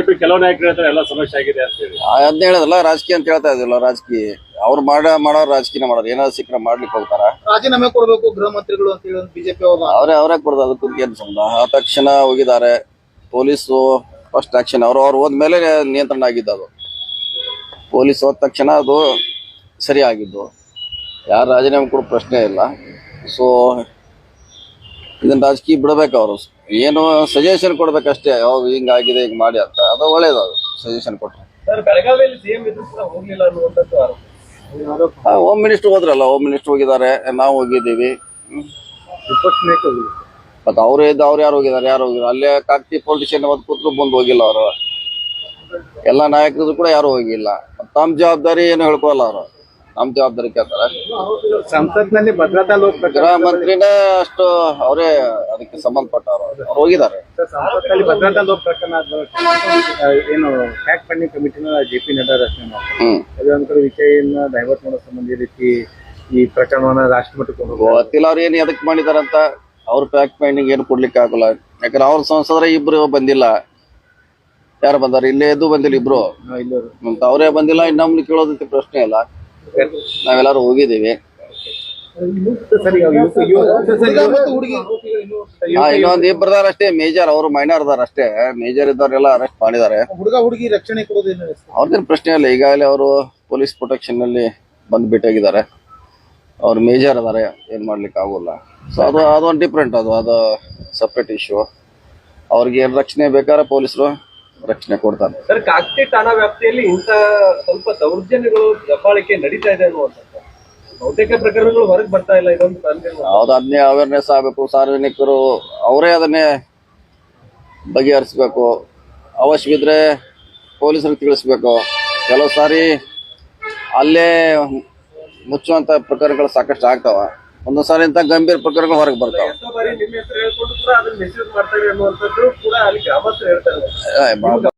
BJP ಕೆಲವು ನಾಯಕರು ಹೇಳ್ತಾರೆ ಎಲ್ಲ ಸಮಸ್ಯೆ ಆಗಿದೆ ಅಂತ ಹೇಳಿ. ಅದನ್ನ ಹೇಳೋದಲ್ಲ ರಾಜಕೀಯ ಅಂತ ಹೇಳ್ತಾ ಇದಿಲ್ಲ ರಾಜಕೀಯ. ಅವ್ರು ಮಾಡ ಮಾಡೋ ರಾಜಕೀಯ ಮಾಡೋರು. ಏನಾದ್ರು ಸಿಕ್ಕರೆ ಮಾಡ್ಲಿಕ್ಕೆ ಹೋಗ್ತಾರ? ರಾಜೀನಾಮೆ ಕೊಡಬೇಕು ಗೃಹ ಮಂತ್ರಿಗಳು ಅಂತ ಹೇಳಿ ಬಿಜೆಪಿ ಅವರು ಅವರೇ ಅವರೇ ಕೊಡೋದು ಅದಕ್ಕೂ ಏನು ಸಂಬಂಧ. ಆ ತಕ್ಷಣ ಹೋಗಿದ್ದಾರೆ. ಪೊಲೀಸು ಫಸ್ಟ್ ಆಕ್ಷನ್ ಅವರು ಅವ್ರು ಹೋದ್ಮೇಲೆ ನಿಯಂತ್ರಣ ಆಗಿದ್ದು ಅದು ಪೊಲೀಸ್ ಹೋದ ತಕ್ಷಣ ಅದು ಸರಿ ಆಗಿದ್ದು ಯಾರು ರಾಜೀನಾಮೆ ಕೊಡೋ ಪ್ರಶ್ನೆ ಇಲ್ಲ. ಸೊ ಇದನ್ನ ರಾಜಕೀಯ ಬಿಡಬೇಕು ಅವರು. ಏನು ಸಜೆಷನ್ ಕೊಡ್ಬೇಕಷ್ಟೇ ಯಾವಾಗ ಹಿಂಗಾಗಿದೆ ಹಿಂಗ್ ಮಾಡಿ ಅಂತ. ಅದು ಒಳ್ಳೇದು ಅದು ಸಜೆಷನ್ ಆರೋಪ. ಹೋಮ್ ಮಿನಿಸ್ಟರ್ ಹೋದ್ರಲ್ಲ ಹೋಮ್ ಮಿನಿಸ್ಟರ್ ಹೋಗಿದ್ದಾರೆ ನಾವು ಹೋಗಿದ್ದೀವಿ. ಮತ್ತೆ ಅವ್ರು ಇದ್ದು ಅವ್ರು ಯಾರು ಹೋಗಿದ್ದಾರೆ ಯಾರು ಹೋಗಿದ್ದಾರೆ ಅಲ್ಲೇ ಕಾಕ್ತಿ ಪೊಲಿಟಿಷಿಯನ್ ಅವತ್ತು ಕೂತ್ರು ಬಂದು ಹೋಗಿಲ್ಲ ಅವರು. ಎಲ್ಲ ನಾಯಕರು ಕೂಡ ಯಾರು ಹೋಗಿಲ್ಲ. ತಮ್ಮ ಜವಾಬ್ದಾರಿ ಏನು ಹೇಳ್ಕೊಲ್ಲ ಅವರು. ನಮ್ಮ ಜವಾಬ್ದಾರಿ ಕೇಳ್ತಾರೆ. ಸಂಸತ್ನಲ್ಲಿ ಭದ್ರತಾ ಲೋಕ ಗೃಹ ಮಂತ್ರಿನೇ ಅಷ್ಟು ಅವರೇ ಅದಕ್ಕೆ ಸಂಬಂಧಪಟ್ಟವರು. ಅವ್ರು ಹೋಗಿದ್ದಾರೆ. ಸಂಸತ್ನಲ್ಲಿ ಭದ್ರತಾ ಲೋಕ ಪ್ರಕರಣ ಏನು ಫ್ಯಾಕ್ಟ್ ಫಂಡಿಂಗ್ ಕಮಿಟಿನ ಜೆ ಪಿ ನಡ್ಡಾ ರಚನೆ ಮಾಡ್ತಾರೆ. ಹ್ಮ್. ವಿಷಯನ ಡೈವರ್ಟ್ ಮಾಡೋ ಸಂಬಂಧ ಈ ರೀತಿ ಈ ಪ್ರಕರಣವನ್ನ ರಾಷ್ಟ್ರ ಮಟ್ಟಕ್ಕೆ ಹೋಗ್ತಾರೆ. ಗೊತ್ತಿಲ್ಲ ಅವ್ರು ಏನು ಎದಕ್ ಮಾಡಿದಾರಂತ. ಅವ್ರ ಫ್ಯಾಕ್ಟ್ ಫೈಂಡಿಂಗ್ ಏನು ಕೊಡ್ಲಿಕ್ಕೆ ಆಗಲ್ಲ. ಯಾಕಂದ್ರೆ ಅವ್ರ ಸಂಸದರ ಇಬ್ರು ಬಂದಿಲ್ಲ. ಯಾರು ಬಂದಾರ? ಇಲ್ಲೇ ಎದ್ದು ಬಂದಿಲ್ಲ ಇಬ್ರು. ಅವರೇ ಬಂದಿಲ್ಲ. ಇನ್ನು ನಮ್ಗೆ ಕೇಳೋದಕ್ಕೆ ಪ್ರಶ್ನೆ ಇಲ್ಲ. ನಾವೆಲ್ಲರೂ ಹೋಗಿದ್ದೀವಿ. ಇನ್ನೊಂದ್ ಇಬ್ಬರದಾರ ಅಷ್ಟೇ ಮೇಜರ್ ಅವರು ಮೈನರ್ ಅದಾರ ಅಷ್ಟೇ. ಮೇಜರ್ ಇದ್ದವರೆಲ್ಲ ಅರೆಸ್ಟ್ ಮಾಡಿದ್ದಾರೆ. ಹುಡುಗ ಹುಡುಗಿ ರಕ್ಷಣೆ ಅವ್ರದೇನು ಅವ್ರದ್ದೇನು ಪ್ರಶ್ನೆ ಇಲ್ಲ ಈಗಾಗಲೇ ಅವರು ಪೊಲೀಸ್ ಪ್ರೊಟೆಕ್ಷನ್ನಲ್ಲಿ ಬಂದು ಬಿಟ್ಟಾಗಿದ್ದಾರೆ. ಅವ್ರು ಮೇಜರ್ ಅದಾರೆ ಏನ್ ಮಾಡ್ಲಿಕ್ಕೆ ಆಗೋಲ್ಲ. ಸೊ ಅದು ಅದೊಂದು ಡಿಫ್ರೆಂಟ್ ಅದು ಅದು ಸಪ್ರೇಟ್ ಇಶ್ಯೂ ಅವ್ರಿಗೆ ಏನ್ ರಕ್ಷಣೆ ಬೇಕಾದ್ರೆ ಪೊಲೀಸರು ರಕ್ಷಣೆ ಕೊಡ್ತಾರೆ ಸರ್ ಕಾಕ್ತಿ ಠಾಣಾ ವ್ಯಾಪ್ತಿಯಲ್ಲಿ ಇಂಥ ಸ್ವಲ್ಪ ದೌರ್ಜನ್ಯಗಳು ದಬ್ಬಾಳಿಕೆ ನಡೀತಾ ಇದೆ ಅನ್ನುವಂಥದ್ದು. ಬಹುತೇಕ ಪ್ರಕರಣಗಳು ಹೊರಗೆ ಬರ್ತಾ ಇಲ್ಲ ಇದೊಂದು ಯಾವ್ದು ಅದನ್ನೇ ಅವೇರ್ನೆಸ್ ಆಗಬೇಕು. ಸಾರ್ವಜನಿಕರು ಅವರೇ ಅದನ್ನೇ ಬಗೆಹರಿಸ್ಬೇಕು. ಅವಶ್ಯವಿದ್ರೆ ಪೊಲೀಸರಿಗೆ ತಿಳಿಸ್ಬೇಕು. ಕೆಲವು ಸಾರಿ ಅಲ್ಲೇ ಮುಚ್ಚುವಂತ ಪ್ರಕರಣಗಳು ಸಾಕಷ್ಟು ಆಗ್ತಾವ. ಒಂದೊಂದು ಸಾರಿ ಇಂಥ ಗಂಭೀರ ಪ್ರಕರಣಗಳು ಹೊರಗೆ ಬರ್ತಾವೆ. ಎಷ್ಟೋ ಬಾರಿ ನಿಮ್ಮ ಹೆಸರು ಹೇಳ್ಕೊಂಡು ಕೂಡ ಅದನ್ನ ಮಾಡ್ತಾರೆ ಅನ್ನುವಂಥದ್ದು. ಅಲ್ಲಿ ಗ್ರಾಮಸ್ಥರು ಹೇಳ್ತಾರೆ.